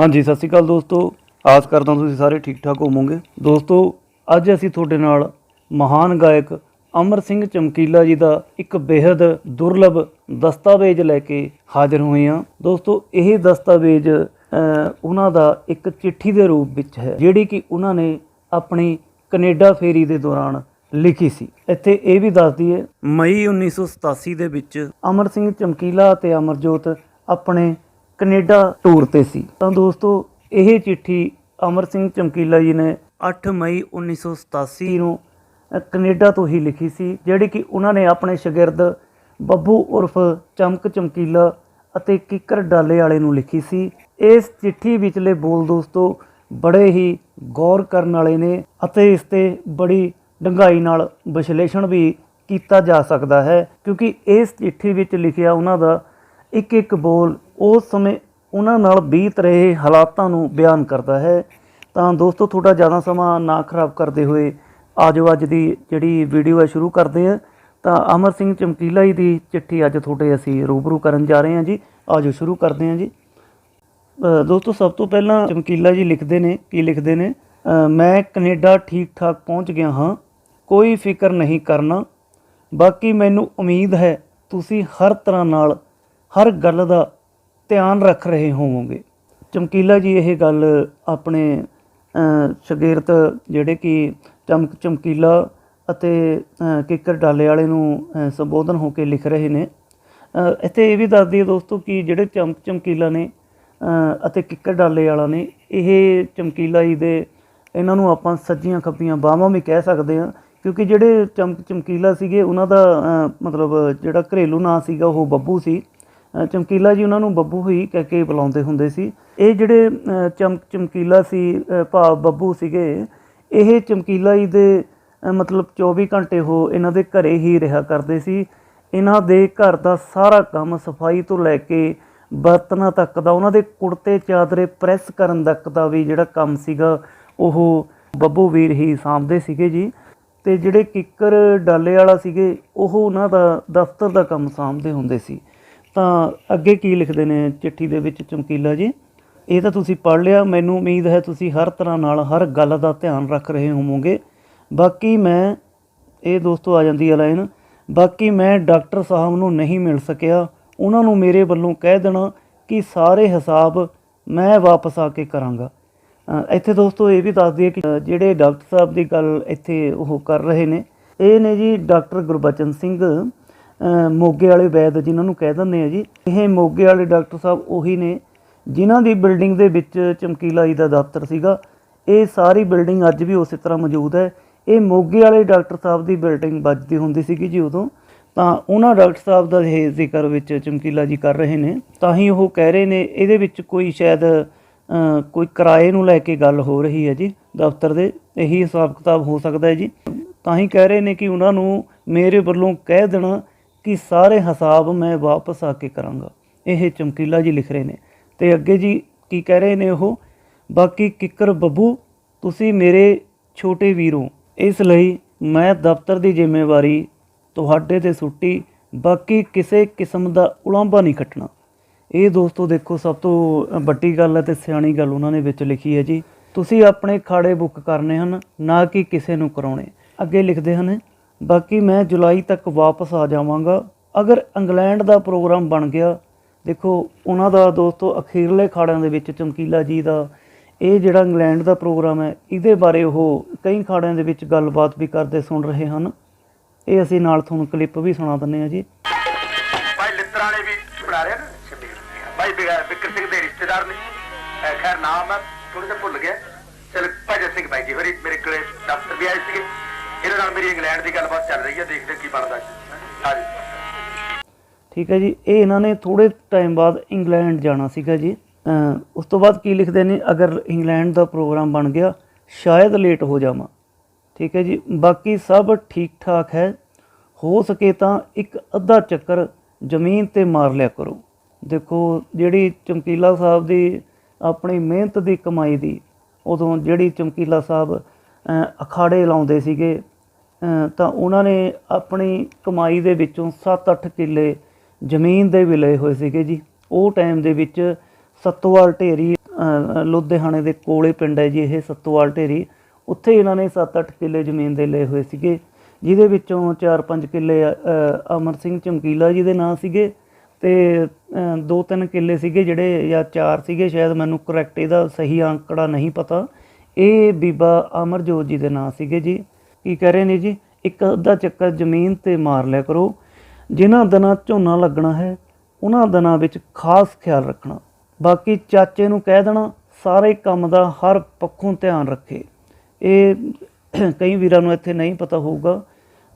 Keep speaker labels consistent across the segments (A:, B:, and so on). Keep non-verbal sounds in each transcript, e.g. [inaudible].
A: ਹਾਂਜੀ, ਸਤਿ ਸ਼੍ਰੀ ਅਕਾਲ ਦੋਸਤੋ। ਆਸ ਕਰਦਾ ਤੁਸੀਂ ਸਾਰੇ ਠੀਕ ਠਾਕ ਹੋਵੋਗੇ। ਦੋਸਤੋ, ਅੱਜ ਅਸੀਂ ਤੁਹਾਡੇ ਨਾਲ ਮਹਾਨ ਗਾਇਕ ਅਮਰ ਸਿੰਘ ਚਮਕੀਲਾ ਜੀ ਦਾ ਇੱਕ ਬੇहद ਦੁਰਲਭ ਦਸਤਾਵੇਜ਼ ਲੈ ਕੇ ਹਾਜ਼ਰ ਹੋਏ ਹਾਂ। ਦੋਸਤੋ, ਇਹ ਦਸਤਾਵੇਜ਼ ਉਹਨਾਂ ਦਾ ਇੱਕ ਚਿੱਠੀ ਦੇ ਰੂਪ ਵਿੱਚ ਹੈ, ਜਿਹੜੀ ਕਿ ਉਹਨਾਂ ਨੇ ਆਪਣੀ ਕੈਨੇਡਾ ਫੇਰੀ ਦੇ ਦੌਰਾਨ ਲਿਖੀ ਸੀ। ਇੱਥੇ ਇਹ ਵੀ ਦੱਸਦੀ ਹੈ ਮਈ 1987 ਦੇ ਵਿੱਚ ਅਮਰ ਸਿੰਘ ਚਮਕੀਲਾ ਅਤੇ ਅਮਰਜੋਤ ਆਪਣੇ ਕੈਨੇਡਾ ਟੂਰ ਤੇ ਸੀ। ਤਾਂ ਦੋਸਤੋ ਇਹ ਚਿੱਠੀ ਅਮਰ ਸਿੰਘ ਚਮਕੀਲਾ ਜੀ ਨੇ 8 ਮਈ 1987 ਨੂੰ ਅ, ਕੈਨੇਡਾ ਤੋਂ ਹੀ ਲਿਖੀ ਸੀ ਜਿਹੜੀ ਕਿ ਉਹਨਾਂ ਨੇ ਆਪਣੇ ਸ਼ਾਗਿਰਦ ਬੱਬੂ ਉਰਫ ਚਮਕ ਚਮਕੀਲਾ ਅਤੇ ਕਿੱਕਰ ਡਾਲੇ ਵਾਲੇ ਨੂੰ ਲਿਖੀ ਸੀ। ਇਸ ਚਿੱਠੀ ਵਿਚਲੇ ਬੋਲ ਦੋਸਤੋ ਬੜੇ ਹੀ ਗੌਰ ਕਰਨ ਵਾਲੇ ਨੇ ਅਤੇ ਇਸ ਤੇ ਬੜੀ ਡੰਗਾਈ ਨਾਲ ਵਿਸ਼ਲੇਸ਼ਣ ਵੀ ਕੀਤਾ ਜਾ ਸਕਦਾ ਹੈ ਕਿਉਂਕਿ ਇਸ ਚਿੱਠੀ ਵਿੱਚ ਲਿਖਿਆ ਉਹਨਾਂ ਦਾ ਇੱਕ ਇੱਕ ਬੋਲ ਉਸ ਸਮੇਂ ਉਹਨਾਂ ਨਾਲ ਬੀਤ ਰਹੇ ਹਾਲਾਤਾਂ ਨੂੰ ਬਿਆਨ ਕਰਦਾ ਹੈ। ਤਾਂ ਦੋਸਤੋ ਥੋੜਾ ਜ਼ਿਆਦਾ ਸਮਾਂ ਨਾ ਖਰਾਬ ਕਰਦੇ ਹੋਏ ਆਜੋ ਅੱਜ ਦੀ ਜਿਹੜੀ ਵੀਡੀਓ ਹੈ ਸ਼ੁਰੂ ਕਰਦੇ ਹਾਂ। ਤਾਂ ਅਮਰ ਸਿੰਘ ਚਮਕੀਲਾ ਜੀ ਦੀ ਚਿੱਠੀ ਅੱਜ ਤੁਹਾਡੇ ਅਸੀਂ ਰੂਬਰੂ ਕਰਨ ਜਾ ਰਹੇ ਹਾਂ ਜੀ। ਆਜੋ ਸ਼ੁਰੂ ਕਰਦੇ ਹਾਂ ਜੀ। ਦੋਸਤੋ, ਸਭ ਤੋਂ ਪਹਿਲਾਂ ਚਮਕੀਲਾ ਜੀ ਲਿਖਦੇ ਨੇ, ਕੀ ਲਿਖਦੇ ਨੇ? ਮੈਂ ਕੈਨੇਡਾ ਠੀਕ ਠਾਕ ਪਹੁੰਚ ਗਿਆ ਹਾਂ, ਕੋਈ ਫਿਕਰ ਨਹੀਂ ਕਰਨਾ। ਬਾਕੀ ਮੈਨੂੰ ਉਮੀਦ ਹੈ ਤੁਸੀਂ ਹਰ ਤਰ੍ਹਾਂ ਨਾਲ ਹਰ ਗੱਲ ਦਾ ਧਿਆਨ ਰੱਖ ਰਹੇ ਹੋਵੋਗੇ। ਚਮਕੀਲਾ ਜੀ ਇਹ ਗੱਲ ਆਪਣੇ ਅ, ਜਿਹੜੇ ਕਿ ਚਮਕ ਚਮਕੀਲਾ ਅਤੇ ਅ, ਕਿੱਕਰ ਡਾਲੇ ਵਾਲੇ ਨੂੰ ਸੰਬੋਧਨ ਹੋ ਕੇ ਲਿਖ ਰਹੇ ਨੇ। ਇੱਥੇ ਇਹ ਵੀ ਦੱਸਦੀ ਹੈ ਦੋਸਤੋ ਕਿ ਜਿਹੜੇ ਚਮਕ ਚਮਕੀਲਾ ਨੇ ਅਤੇ ਕਿੱਕਰ ਡਾਲੇ ਵਾਲਾ ਨੇ ਇਹ ਚਮਕੀਲਾ ਜੀ ਦੇ ਇਹਨਾਂ ਨੂੰ ਆਪਾਂ ਸੱਜੀਆਂ ਖੱਬੀਆਂ ਬਾਹਾਂ ਵੀ ਕਹਿ ਸਕਦੇ ਹਾਂ ਕਿਉਂਕਿ ਜਿਹੜੇ ਚਮਕ ਚਮਕੀਲਾ ਸੀਗੇ ਉਹਨਾਂ ਦਾ ਮਤਲਬ ਜਿਹੜਾ ਘਰੇਲੂ ਨਾਂ ਸੀਗਾ ਉਹ ਬੱਬੂ ਸੀ। ਚਮਕੀਲਾ ਜੀ ਉਹਨਾਂ ਨੂੰ ਬੱਬੂ ਹੀ ਕਹਿ ਕੇ ਬੁਲਾਉਂਦੇ ਹੁੰਦੇ ਸੀ। ਇਹ ਜਿਹੜੇ ਅ, ਚਮਕ ਚਮਕੀਲਾ ਸੀ ਭਾਵ ਬੱਬੂ ਸੀਗੇ ਇਹ ਚਮਕੀਲਾ ਜੀ ਦੇ ਮਤਲਬ 24 ਘੰਟੇ ਉਹ ਇਹਨਾਂ ਦੇ ਘਰੇ ਹੀ ਰਿਹਾ ਕਰਦੇ ਸੀ। ਇਹਨਾਂ ਦੇ ਘਰ ਦਾ ਸਾਰਾ ਕੰਮ ਸਫ਼ਾਈ ਤੋਂ ਲੈ ਕੇ ਬਰਤਨਾਂ ਤੱਕ ਦਾ ਉਹਨਾਂ ਦੇ ਕੁੜਤੇ ਚਾਦਰੇ ਪ੍ਰੈਸ ਕਰਨ ਤੱਕ ਦਾ ਵੀ ਜਿਹੜਾ ਕੰਮ ਸੀਗਾ ਉਹ ਬੱਬੂ ਵੀਰ ਹੀ ਸਾਂਭਦੇ ਸੀਗੇ ਜੀ। ਤੇ ਜਿਹੜੇ ਕਿੱਕਰ ਡਾਲੇ ਵਾਲਾ ਸੀਗੇ ਉਹ ਉਹਨਾਂ ਦਾ ਦਫ਼ਤਰ ਦਾ ਕੰਮ ਸਾਂਭਦੇ ਹੁੰਦੇ ਸੀ। ਤਾਂ ਅੱਗੇ ਕੀ ਲਿਖਦੇ ਨੇ ਚਿੱਠੀ ਦੇ ਵਿੱਚ ਚਮਕੀਲਾ ਜੀ? ਇਹ ਤਾਂ ਤੁਸੀਂ ਪੜ੍ਹ ਲਿਆ, ਮੈਨੂੰ ਉਮੀਦ ਹੈ ਤੁਸੀਂ ਹਰ ਤਰ੍ਹਾਂ ਨਾਲ ਹਰ ਗੱਲ ਦਾ ਧਿਆਨ ਰੱਖ ਰਹੇ ਹੋਵੋਗੇ। ਬਾਕੀ ਮੈਂ, ਇਹ ਦੋਸਤੋ ਆ ਜਾਂਦੀ ਹੈ ਲਾਈਨ, ਬਾਕੀ ਮੈਂ ਡਾਕਟਰ ਸਾਹਿਬ ਨੂੰ ਨਹੀਂ ਮਿਲ ਸਕਿਆ। ਉਹਨਾਂ ਨੂੰ ਮੇਰੇ ਵੱਲੋਂ ਕਹਿ ਦੇਣਾ ਕਿ ਸਾਰੇ ਹਿਸਾਬ ਮੈਂ ਵਾਪਸ ਆ ਕੇ ਕਰਾਂਗਾ। ਇੱਥੇ ਦੋਸਤੋ ਇਹ ਵੀ ਦੱਸ ਦਈਏ ਕਿ ਜਿਹੜੇ ਡਾਕਟਰ ਸਾਹਿਬ ਦੀ ਗੱਲ ਇੱਥੇ ਉਹ ਕਰ ਰਹੇ ਨੇ। ਇਹ ਨੇ ਜੀ ਡਾਕਟਰ ਗੁਰਬਚਨ ਸਿੰਘ। ਮੋਗੇ ਵਾਲੇ ਵੈਦ ਜਿਨ੍ਹਾਂ ਨੂੰ ਕਹਿ ਦਿੰਦੇ ਆ ਜੀ, ਇਹ ਮੋਗੇ ਵਾਲੇ ਡਾਕਟਰ ਸਾਹਿਬ ਉਹੀ ਨੇ, ਜਿਨ੍ਹਾਂ ਦੀ ਬਿਲਡਿੰਗ ਦੇ ਵਿੱਚ ਚਮਕੀਲਾ ਜੀ ਦਾ ਦਫ਼ਤਰ ਸੀਗਾ। ਇਹ ਸਾਰੀ ਬਿਲਡਿੰਗ ਅੱਜ ਵੀ ਉਸੇ ਤਰ੍ਹਾਂ ਮੌਜੂਦ ਹੈ। ਇਹ ਮੋਗੇ ਵਾਲੇ ਡਾਕਟਰ ਸਾਹਿਬ ਦੀ ਬਿਲਡਿੰਗ ਵੱਜਦੀ ਹੁੰਦੀ ਸੀਗੀ ਜੀ ਉਦੋਂ। ਤਾਂ ਉਹਨਾਂ ਡਾਕਟਰ ਸਾਹਿਬ ਦਾ ਇਹ ਜ਼ਿਕਰ ਵਿੱਚ ਚਮਕੀਲਾ ਜੀ ਕਰ ਰਹੇ ਨੇ। ਤਾਂ ਹੀ ਉਹ ਕਹਿ ਰਹੇ ਨੇ, ਇਹਦੇ ਵਿੱਚ ਕੋਈ ਸ਼ਾਇਦ ਕੋਈ ਕਿਰਾਏ ਨੂੰ ਲੈ ਕੇ ਗੱਲ ਹੋ ਰਹੀ ਹੈ ਜੀ, ਦਫ਼ਤਰ ਦੇ। ਇਹੀ ਹਿਸਾਬ ਕਿਤਾਬ ਹੋ ਸਕਦਾ ਹੈ ਜੀ। ਤਾਂ ਹੀ ਕਹਿ ਰਹੇ ਨੇ ਕਿ ਉਹਨਾਂ ਨੂੰ ਮੇਰੇ ਵੱਲੋਂ ਕਹਿ ਦੇਣਾ ਕਿ ਸਾਰੇ ਹਿਸਾਬ ਮੈਂ ਵਾਪਸ ਆ ਕੇ ਕਰਾਂਗਾ। ਇਹ ਚਮਕੀਲਾ ਜੀ ਲਿਖ ਰਹੇ ਨੇ। ਤੇ ਅੱਗੇ ਜੀ ਕੀ ਕਹਿ ਰਹੇ ਨੇ ਉਹ? ਬਾਕੀ ਕਿੱਕਰ ਬੱਬੂ, ਤੁਸੀਂ ਮੇਰੇ ਛੋਟੇ ਵੀਰੋ, ਇਸ ਲਈ ਮੈਂ ਦਫ਼ਤਰ ਦੀ ਜ਼ਿੰਮੇਵਾਰੀ, ਤੁਹਾਡੇ ਤੇ ਸੁੱਟੀ, ਬਾਕੀ ਕਿਸੇ ਕਿਸਮ ਦਾ ਉਲਾਂਭਾ ਨਹੀਂ ਕੱਟਣਾ। ਇਹ ਦੋਸਤੋ ਦੇਖੋ, ਸਭ ਤੋਂ ਵੱਡੀ ਗੱਲ ਹੈ ਤੇ ਸਿਆਣੀ ਗੱਲ ਉਹਨਾਂ ਨੇ ਵਿੱਚ ਲਿਖੀ ਹੈ ਜੀ। ਤੁਸੀਂ ਆਪਣੇ ਖਾੜੇ ਬੁੱਕ ਕਰਨੇ ਹਨ, ਨਾ ਕਿ ਕਿਸੇ ਨੂੰ ਕਰਾਉਣੇ। ਅੱਗੇ ਲਿਖਦੇ ਹਨ ਬਾਕੀ ਮੈਂ ਜੁਲਾਈ ਤੱਕ ਵਾਪਸ ਆ ਜਾਵਾਂਗਾ। ਅਗਰ ਇੰਗਲੈਂਡ ਦਾ ਪ੍ਰੋਗਰਾਮ ਬਣ ਗਿਆ, ਦੇਖੋ, ਉਹਨਾਂ ਦਾ ਦੋਸਤੋ, ਅਖੀਰਲੇ ਖਾੜਿਆਂ ਦੇ ਵਿੱਚ ਚਮਕੀਲਾ ਜੀ ਦਾ, ਇਹ ਜਿਹੜਾ ਇੰਗਲੈਂਡ ਦਾ ਪ੍ਰੋਗਰਾਮ ਹੈ, ਇਹਦੇ ਬਾਰੇ ਉਹ ਕਈ ਖਾੜਿਆਂ ਦੇ ਵਿੱਚ ਗੱਲਬਾਤ ਵੀ ਕਰਦੇ ਸੁਣ ਰਹੇ ਹਨ। ਇਹ ਅਸੀਂ ਨਾਲ ਤੁਹਾਨੂੰ ਕਲਿੱਪ ਵੀ ਸੁਣਾ ਦਿੰਦੇ ਹਾਂ ਜੀ।
B: ਭਾਈ ਲਿੱਤਰਾਂ ਨੇ ਵੀ ਬਣਾ ਰਿਹਾ ਨਾ ਸ਼ਬੀਰ। ਭਾਈ ਬਿਕਰ ਸਿੰਘ ਦੇ ਰਿਸ਼ਤੇਦਾਰ ਨੇ। ਖੈਰ, ਨਾਮ ਮੈਂ ਥੋੜਾ ਜਿਹਾ ਭੁੱਲ ਗਿਆ। ਚਲ, ਭਜਨ ਸਿੰਘ ਬਾਈ ਜੀ, ਹੋਰੀ ਮੇਰੇ ਕੋਲੇ ਦਫ਼ਤਰ ਵੀ ਆਏ ਸੀਗੇ। ਇਹਨਾਂ ਨਾਲ ਮੇਰੀ ਇੰਗਲੈਂਡ ਦੀ ਗੱਲਬਾਤ ਚੱਲ ਰਹੀ ਹੈ, ਦੇਖਦੇ ਕੀ ਬਣਦਾ ਹਾਂਜੀ।
A: ਠੀਕ ਹੈ ਜੀ, ਇਹ ਇਹਨਾਂ ਨੇ ਥੋੜੇ ਟਾਈਮ ਬਾਅਦ ਇੰਗਲੈਂਡ ਜਾਣਾ ਸੀਗਾ ਜੀ। ਉਸ ਤੋਂ ਬਾਅਦ ਕੀ ਲਿਖਦੇ ਨੇ, ਅਗਰ ਇੰਗਲੈਂਡ ਦਾ ਪ੍ਰੋਗਰਾਮ ਬਣ ਗਿਆ, ਸ਼ਾਇਦ ਲੇਟ ਹੋ ਜਾਵਾਂ। ਠੀਕ ਹੈ ਜੀ, ਬਾਕੀ ਸਭ ਠੀਕ ਠਾਕ ਹੈ। ਹੋ ਸਕੇ ਤਾਂ ਇੱਕ ਅੱਧਾ ਚੱਕਰ ਜ਼ਮੀਨ ਤੇ ਮਾਰ ਲਿਆ ਕਰੋ। ਦੇਖੋ, ਜਿਹੜੀ ਚਮਕੀਲਾ ਸਾਹਿਬ ਦੀ ਆਪਣੀ ਮਿਹਨਤ ਦੀ ਕਮਾਈ ਦੀ, ਉਦੋਂ ਜਿਹੜੀ ਚਮਕੀਲਾ ਸਾਹਿਬ ਅਖਾੜੇ ਲਾਉਂਦੇ ਸੀਗੇ ਤਾਂ ਉਹਨਾਂ ਨੇ ਆਪਣੀ ਕਮਾਈ ਦੇ ਵਿੱਚੋਂ 7-8 ਕਿੱਲੇ ਜ਼ਮੀਨ ਦੇ ਵੀ ਲਏ ਹੋਏ ਸੀਗੇ ਜੀ। ਉਹ ਟਾਈਮ ਦੇ ਵਿੱਚ ਸੱਤੋਵਾਲ ਢੇਰੀ ਲੁਧਿਆਣੇ ਦੇ ਕੋਲੇ ਪਿੰਡ ਹੈ ਜੀ ਇਹ ਸੱਤੋਵਾਲ ਢੇਰੀ। ਉੱਥੇ ਇਹਨਾਂ ਨੇ 7-8 ਕਿੱਲੇ ਜ਼ਮੀਨ ਦੇ ਲਏ ਹੋਏ ਸੀਗੇ, ਜਿਹਦੇ ਵਿੱਚੋਂ 4-5 ਕਿੱਲੇ ਅਮਰ ਸਿੰਘ ਚਮਕੀਲਾ ਜੀ ਦੇ ਨਾਂ ਸੀਗੇ ਤੇ 2-3 ਕਿੱਲੇ ਸੀਗੇ ਜਿਹੜੇ, ਜਾਂ 4 ਸੀਗੇ, ਸ਼ਾਇਦ ਮੈਨੂੰ ਕਰੈਕਟ ਇਹਦਾ ਸਹੀ ਅੰਕੜਾ ਨਹੀਂ ਪਤਾ। ਇਹ ਬੀਬਾ ਅਮਰਜੋਤ ਜੀ ਦੇ ਨਾਂ ਸੀਗੇ ਜੀ। ਕੀ ਕਹਿ ਰਹੇ ਨੇ ਜੀ? ਇੱਕ ਅੱਧਾ ਚੱਕਰ ਜ਼ਮੀਨ ਤੇ ਮਾਰ ਲਿਆ ਕਰੋ। ਜਿਨ੍ਹਾਂ ਦਿਨਾਂ ਝੋਨਾ ਲੱਗਣਾ ਹੈ, ਉਹਨਾਂ ਦਿਨਾਂ ਵਿੱਚ ਖਾਸ ਖਿਆਲ ਰੱਖਣਾ। ਬਾਕੀ ਚਾਚੇ ਨੂੰ ਕਹਿ ਦੇਣਾ, ਸਾਰੇ ਕੰਮ ਦਾ ਹਰ ਪੱਖੋਂ ਧਿਆਨ ਰੱਖੇ। ਇਹ [clears throat] ਕਈ ਵੀਰਾਂ ਨੂੰ ਇੱਥੇ ਨਹੀਂ ਪਤਾ ਹੋਊਗਾ।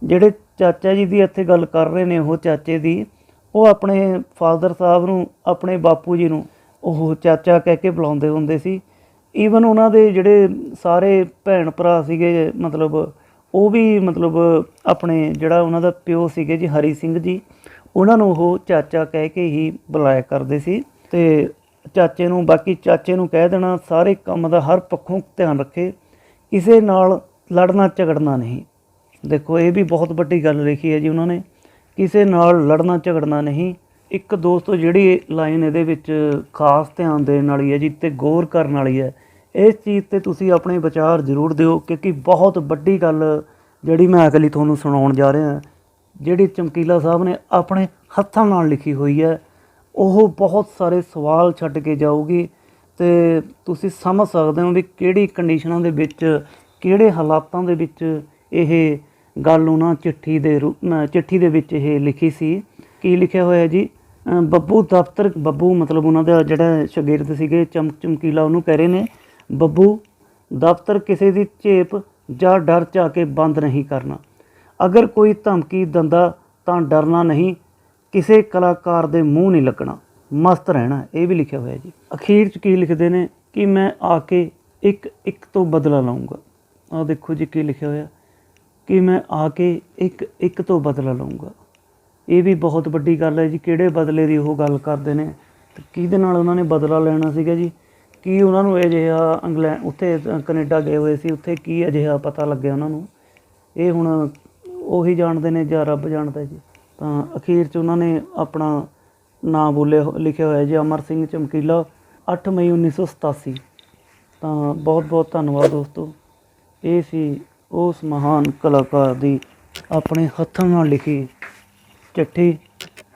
A: ਜਿਹੜੇ ਚਾਚਾ ਜੀ ਦੀ ਇੱਥੇ ਗੱਲ ਕਰ ਰਹੇ ਨੇ, ਉਹ ਚਾਚੇ ਦੀ, ਉਹ ਆਪਣੇ ਫਾਦਰ ਸਾਹਿਬ ਨੂੰ, ਆਪਣੇ ਬਾਪੂ ਜੀ ਨੂੰ, ਉਹ ਚਾਚਾ ਕਹਿ ਕੇ ਬੁਲਾਉਂਦੇ ਹੁੰਦੇ ਸੀ। ਈਵਨ ਉਹਨਾਂ ਦੇ ਜਿਹੜੇ ਸਾਰੇ ਭੈਣ ਭਰਾ ਸੀਗੇ, ਮਤਲਬ ਉਹ ਵੀ ਮਤਲਬ ਆਪਣੇ ਜਿਹੜਾ ਉਹਨਾਂ ਦਾ ਪਿਓ ਸੀਗੇ ਜੀ ਹਰੀ ਸਿੰਘ ਜੀ, ਉਹਨਾਂ ਨੂੰ ਉਹ ਚਾਚਾ ਕਹਿ ਕੇ ਹੀ ਬੁਲਾਇਆ ਕਰਦੇ ਸੀ ਤੇ ਚਾਚੇ ਨੂੰ, ਬਾਕੀ ਚਾਚੇ ਨੂੰ ਕਹਿ ਦੇਣਾ, ਸਾਰੇ ਕੰਮ ਦਾ ਹਰ ਪੱਖੋਂ ਧਿਆਨ ਰੱਖੇ, ਕਿਸੇ ਨਾਲ ਲੜਨਾ ਝਗੜਨਾ ਨਹੀਂ। ਦੇਖੋ, ਇਹ ਵੀ ਬਹੁਤ ਵੱਡੀ ਗੱਲ ਲਿਖੀ ਹੈ ਜੀ ਉਹਨਾਂ ਨੇ, ਕਿਸੇ ਨਾਲ ਲੜਨਾ ਝਗੜਨਾ ਨਹੀਂ। ਇੱਕ ਦੋਸਤੋ ਜਿਹੜੀ ਲਾਈਨ ਇਹਦੇ ਵਿੱਚ ਖਾਸ ਧਿਆਨ ਦੇਣ ਵਾਲੀ ਹੈ ਜੀ ਤੇ ਗੌਰ ਕਰਨ ਵਾਲੀ ਹੈ ਇਸ ਚੀਜ਼ ਤੇ ਤੁਸੀਂ ਆਪਣੇ ਵਿਚਾਰ ਜ਼ਰੂਰ ਦਿਓ, ਕਿਉਂਕਿ ਬਹੁਤ ਵੱਡੀ ਗੱਲ ਜਿਹੜੀ ਮੈਂ ਅਗਲੀ ਤੁਹਾਨੂੰ ਸੁਣਾਉਣ ਜਾ ਰਿਹਾ ਜਿਹੜੀ ਚਮਕੀਲਾ ਸਾਹਿਬ ਨੇ ਆਪਣੇ ਹੱਥਾਂ ਨਾਲ ਲਿਖੀ ਹੋਈ ਹੈ, ਉਹ ਬਹੁਤ ਸਾਰੇ ਸਵਾਲ ਛੱਡ ਕੇ ਜਾਊਗੀ ਤੇ ਤੁਸੀਂ ਸਮਝ ਸਕਦੇ ਹੋ ਵੀ ਕਿਹੜੀ ਕੰਡੀਸ਼ਨਾਂ ਦੇ ਵਿੱਚ, ਕਿਹੜੇ ਹਾਲਾਤਾਂ ਦੇ ਵਿੱਚ ਇਹ ਗੱਲ ਉਹਨਾਂ ਚਿੱਠੀ ਦੇ ਰੂ- ਚਿੱਠੀ ਦੇ ਵਿੱਚ ਇਹ ਲਿਖੀ ਸੀ। ਕੀ ਲਿਖਿਆ ਹੋਇਆ ਜੀ? ਬੱਬੂ ਦਫ਼ਤਰ, ਬੱਬੂ ਮਤਲਬ ਉਹਨਾਂ ਦਾ ਜਿਹੜਾ ਸ਼ਾਗਿਰਦ ਸੀਗੇ, ਚਮ, ਚਮਕੀਲਾ ਉਹਨੂੰ ਕਹਿ ਰਹੇ ਨੇ। ਬੱਬੂ, ਦਫ਼ਤਰ ਕਿਸੇ ਦੀ ਝੇਪ ਜਾਂ ਡਰ ਚਾ ਕੇ ਬੰਦ ਨਹੀਂ ਕਰਨਾ। ਅਗਰ ਕੋਈ ਧਮਕੀ, ਦੰਦਾ ਤਾਂ ਡਰਨਾ ਨਹੀਂ, ਕਿਸੇ ਕਲਾਕਾਰ ਦੇ ਮੂੰਹ ਨਹੀਂ ਲੱਗਣਾ। ਮਸਤ ਰਹਿਣਾ, ਇਹ ਵੀ ਲਿਖਿਆ ਹੋਇਆ ਜੀ। ਅਖੀਰ ਚ ਕੀ ਲਿਖਦੇ ਨੇ ਕਿ ਮੈਂ ਆ ਕੇ ਇੱਕ ਇੱਕ ਤੋਂ ਬਦਲਾ ਲਵਾਂਗਾ ਆਹ ਦੇਖੋ ਜੀ ਕੀ ਲਿਖਿਆ ਹੋਇਆ। ਕਿ ਮੈਂ ਆ ਕੇ ਇੱਕ ਇੱਕ ਤੋਂ ਬਦਲਾ ਲਵਾਂਗਾ ਇਹ ਵੀ ਬਹੁਤ ਵੱਡੀ ਗੱਲ ਹੈ ਜੀ। ਕਿਹੜੇ ਬਦਲੇ ਦੀ ਉਹ ਗੱਲ ਕਰਦੇ ਨੇ? ਤੇ ਕਿਹਦੇ ਨਾਲ ਉਹਨਾਂ ਨੇ ਬਦਲਾ ਲੈਣਾ ਸੀਗਾ ਜੀ? ਕੀ ਉਹਨਾਂ ਨੂੰ ਅਜਿਹਾ ਜਿਹਾ ਇੰਗਲੈਂਡ ਉੱਥੇ ਅ, ਕੈਨੇਡਾ ਗਏ ਹੋਏ ਸੀ ਉੱਥੇ ਕੀ ਅਜਿਹਾ ਪਤਾ ਲੱਗਿਆ ਉਹਨਾਂ ਨੂੰ? ਇਹ ਹੁਣ ਉਹੀ ਜਾਣਦੇ ਨੇ ਜਾਂ ਰੱਬ ਜਾਣਦਾ ਜੀ। ਤਾਂ ਅਖੀਰ 'ਚ ਉਹਨਾਂ ਨੇ ਆਪਣਾ ਨਾਂ ਬੋਲੇ ਲਿਖਿਆ ਹੋਇਆ ਜੀ ਅਮਰ ਸਿੰਘ ਚਮਕੀਲਾ 8 ਮਈ 1987 ਤਾਂ ਬਹੁਤ ਬਹੁਤ ਧੰਨਵਾਦ ਦੋਸਤੋ। ਇਹ ਸੀ ਉਸ ਮਹਾਨ ਕਲਾਕਾਰ ਦੀ ਆਪਣੇ ਹੱਥਾਂ ਨਾਲ ਲਿਖੀ ਚਿੱਠੀ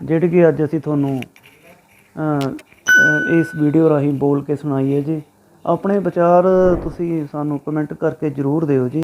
A: ਜਿਹੜੀ ਕਿ ਅੱਜ ਅਸੀਂ ਤੁਹਾਨੂੰ ਇਸ ਵੀਡੀਓ ਰਾਹੀਂ ਬੋਲ ਕੇ ਸੁਣਾਈ ਹੈ ਜੀ। ਆਪਣੇ ਵਿਚਾਰ ਤੁਸੀਂ ਸਾਨੂੰ ਕਮੈਂਟ ਕਰਕੇ ਜਰੂਰ ਦਿਓ ਜੀ।